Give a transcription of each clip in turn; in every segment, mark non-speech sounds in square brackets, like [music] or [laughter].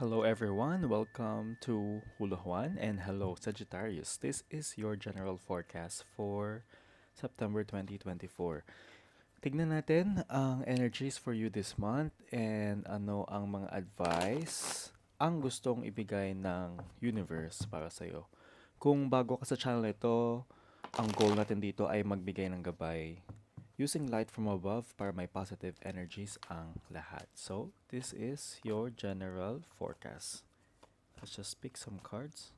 Hello everyone, welcome to Hula Juan and hello Sagittarius. This is your general forecast for September 2024. Tignan natin ang energies for you this month and ano ang mga advice ang gustong ibigay ng universe para sa iyo. Kung bago ka sa channel ito, ang goal natin dito ay magbigay ng gabay using light from above para may positive energies ang lahat. So, this is your general forecast. Let's just pick some cards.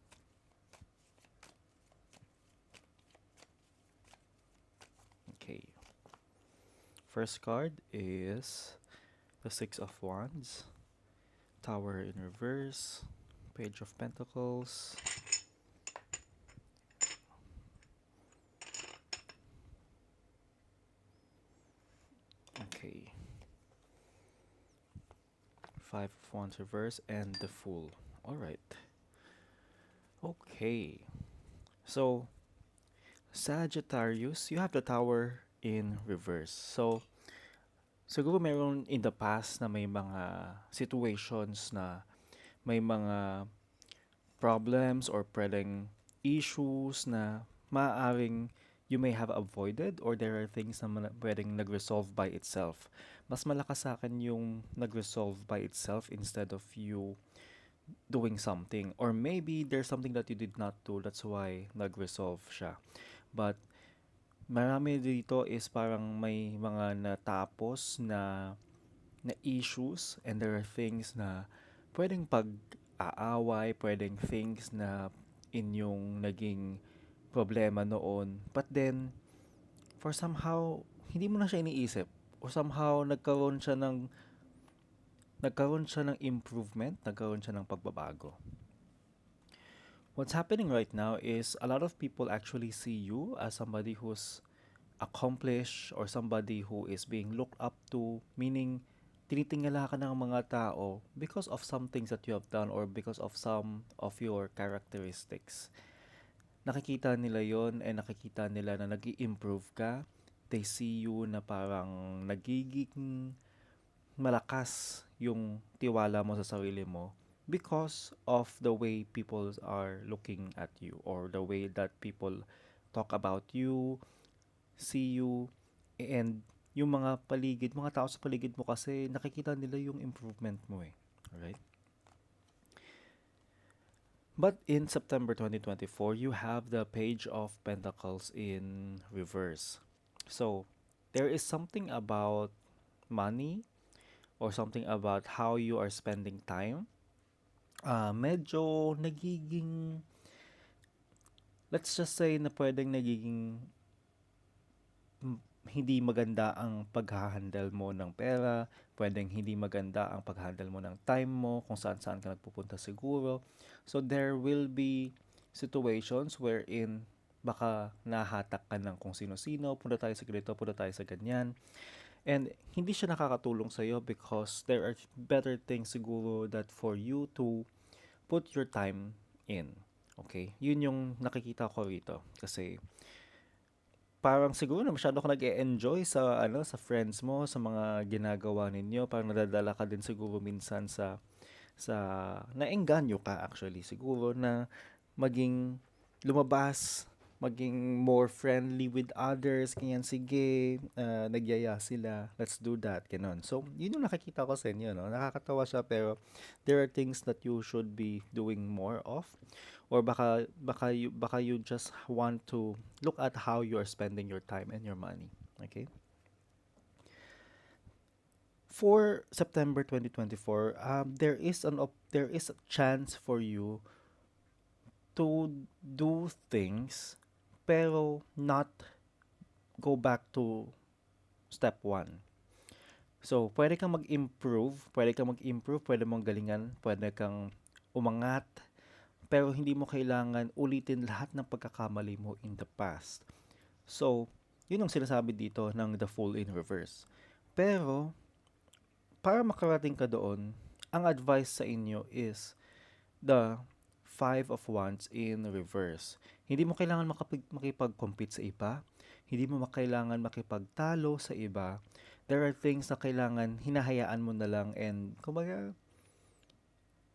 Okay. First card is the Six of Wands, Tower in reverse, Page of Pentacles, Okay. Five of Wands reverse and the Fool. Alright. Okay. So, Sagittarius, you have the Tower in reverse. So, siguro meron in the past na may mga situations na may mga problems or pwedeng issues na maaaring you may have avoided or there are things na pwedeng nag-resolve by itself. Mas malakas sa akin yung nag-resolve by itself instead of you doing something. Or maybe there's something that you did not do, that's why nag-resolve siya. But marami dito is parang may mga natapos na na issues and there are things na pwedeng pag-aaway, pwedeng things na inyong naging problema noon. But then, for somehow, hindi mo na siya iniisip. Or somehow, nagkaroon siya ng nagkaroon siya ng improvement, nagkaroon siya ng pagbabago. What's happening right now is a lot of people actually see you as somebody who's accomplished or somebody who is being looked up to, meaning tinitingala ka ng mga tao because of some things that you have done or because of some of your characteristics nakikita nila yon and nakikita nila na nag improve ka. They see you na parang nagiging malakas yung tiwala mo sa sarili mo because of the way people are looking at you or the way that people talk about you, see you, and yung mga paligid, mga tao sa paligid mo kasi nakikita nila yung improvement mo eh. Alright? But in September 2024, you have the Page of Pentacles in reverse. So, there is something about money or something about how you are spending time. Uh, medyo nagiging, let's just say na pwedeng nagiging hindi maganda ang paghahandle mo ng pera, pwedeng hindi maganda ang paghandle mo ng time mo, kung saan-saan ka nagpupunta siguro. So there will be situations wherein baka nahatak ka ng kung sino-sino, punta tayo sa ganito, punta tayo sa ganyan. And hindi siya nakakatulong sa iyo because there are better things siguro that for you to put your time in. Okay? Yun yung nakikita ko rito. Kasi parang siguro na masyado ka nag-e-enjoy sa ano sa friends mo, sa mga ginagawa ninyo. Parang nadadala ka din siguro minsan sa sa naengganyo ka actually siguro na maging lumabas, maging more friendly with others, ganyan sige, uh, nagyaya sila, let's do that, ganun. So, yun yung nakikita ko sa inyo, no? Nakakatawa siya pero there are things that you should be doing more of or baka baka you baka you just want to look at how you are spending your time and your money okay for September 2024 um, there is an op- there is a chance for you to do things pero not go back to step 1 so pwede kang mag-improve pwede kang mag-improve pwede mong galingan pwede kang umangat pero hindi mo kailangan ulitin lahat ng pagkakamali mo in the past. So, yun ang sinasabi dito ng the fool in reverse. Pero, para makarating ka doon, ang advice sa inyo is the five of wands in reverse. Hindi mo kailangan makapag- makipag-compete sa iba. Hindi mo kailangan makipagtalo sa iba. There are things na kailangan hinahayaan mo na lang and kumbaga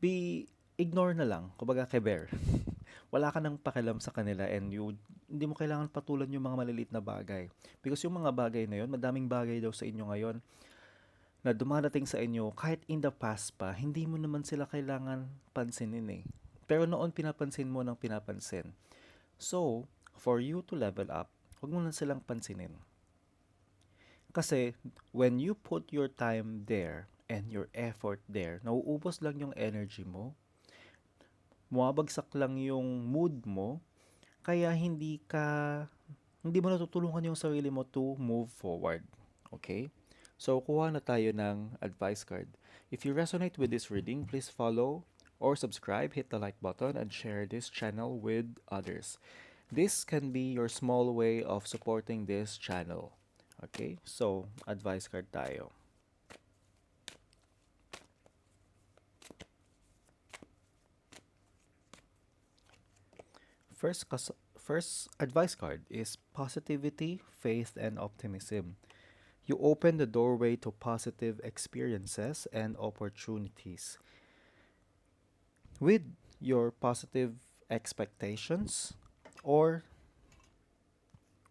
be ignore na lang, kumbaga keber. [laughs] Wala ka nang pakialam sa kanila and you hindi mo kailangan patulan yung mga maliliit na bagay. Because yung mga bagay na yun, madaming bagay daw sa inyo ngayon na dumadating sa inyo kahit in the past pa, hindi mo naman sila kailangan pansinin eh. Pero noon pinapansin mo ng pinapansin. So, for you to level up, huwag mo na silang pansinin. Kasi when you put your time there and your effort there, nauubos lang yung energy mo, bumabagsak lang yung mood mo, kaya hindi ka, hindi mo natutulungan yung sarili mo to move forward. Okay? So, kuha na tayo ng advice card. If you resonate with this reading, please follow or subscribe, hit the like button, and share this channel with others. This can be your small way of supporting this channel. Okay? So, advice card tayo. First, first advice card is positivity, faith, and optimism. You open the doorway to positive experiences and opportunities. With your positive expectations or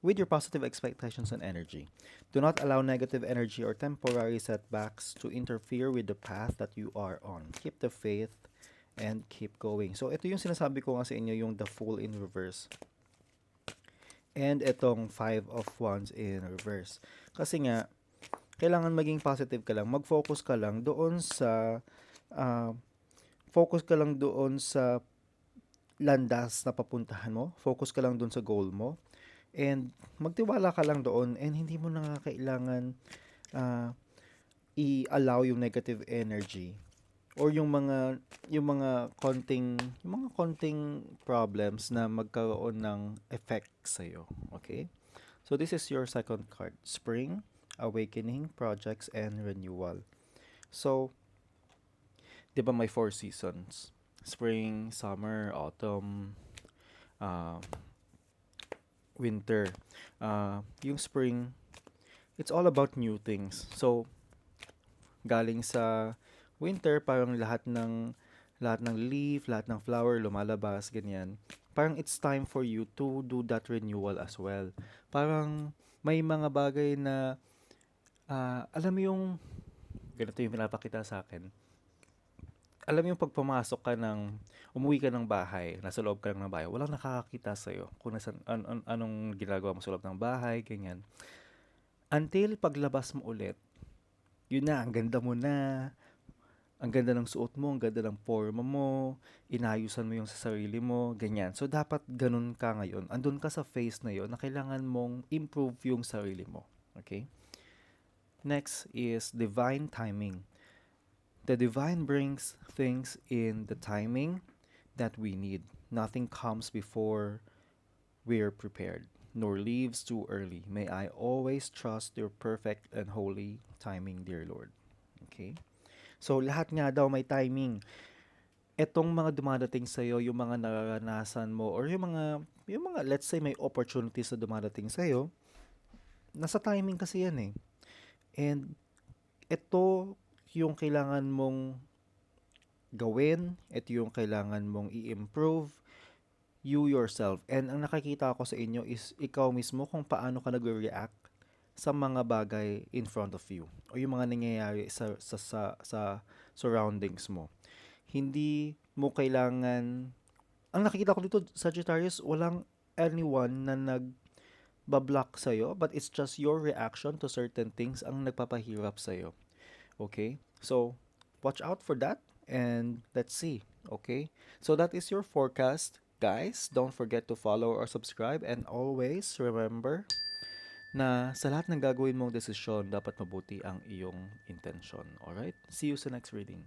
with your positive expectations and energy. Do not allow negative energy or temporary setbacks to interfere with the path that you are on. Keep the faith and keep going. So, ito yung sinasabi ko nga sa inyo, yung the Fool in reverse. And itong Five of Wands in reverse. Kasi nga, kailangan maging positive ka lang. Mag-focus ka lang doon sa, uh, focus ka lang doon sa landas na papuntahan mo. Focus ka lang doon sa goal mo. And magtiwala ka lang doon and hindi mo na kailangan uh, i-allow yung negative energy or yung mga yung mga konting yung mga konting problems na magkaroon ng effect sa iyo. Okay? So this is your second card, Spring, Awakening, Projects and Renewal. So 'di ba may four seasons? Spring, summer, autumn, uh, winter. Uh, yung spring, it's all about new things. So, galing sa winter, parang lahat ng lahat ng leaf, lahat ng flower lumalabas, ganyan. Parang it's time for you to do that renewal as well. Parang may mga bagay na uh, alam mo yung ganito yung pinapakita sa akin. Alam yung pag pumasok ka ng umuwi ka ng bahay, nasa loob ka lang ng bahay, walang nakakakita sa iyo kung nasan an, an, anong ginagawa mo sa loob ng bahay, ganyan. Until paglabas mo ulit, yun na, ang ganda mo na, ang ganda ng suot mo, ang ganda ng forma mo, inayusan mo yung sa sarili mo, ganyan. So, dapat ganun ka ngayon. Andun ka sa phase na yon na kailangan mong improve yung sarili mo. Okay? Next is divine timing. The divine brings things in the timing that we need. Nothing comes before we're prepared, nor leaves too early. May I always trust your perfect and holy timing, dear Lord. Okay? So, lahat nga daw may timing. Etong mga dumadating sa iyo, yung mga nararanasan mo or yung mga yung mga let's say may opportunities na dumadating sa iyo, nasa timing kasi yan eh. And ito yung kailangan mong gawin, ito yung kailangan mong i-improve you yourself. And ang nakikita ko sa inyo is ikaw mismo kung paano ka nag-react sa mga bagay in front of you o yung mga nangyayari sa sa sa, sa surroundings mo. Hindi mo kailangan ang nakikita ko dito Sagittarius walang anyone na nag bablock sa iyo but it's just your reaction to certain things ang nagpapahirap sa iyo. Okay? So watch out for that and let's see. Okay? So that is your forecast. Guys, don't forget to follow or subscribe and always remember na sa lahat ng gagawin mong desisyon, dapat mabuti ang iyong intensyon. Alright? See you sa next reading.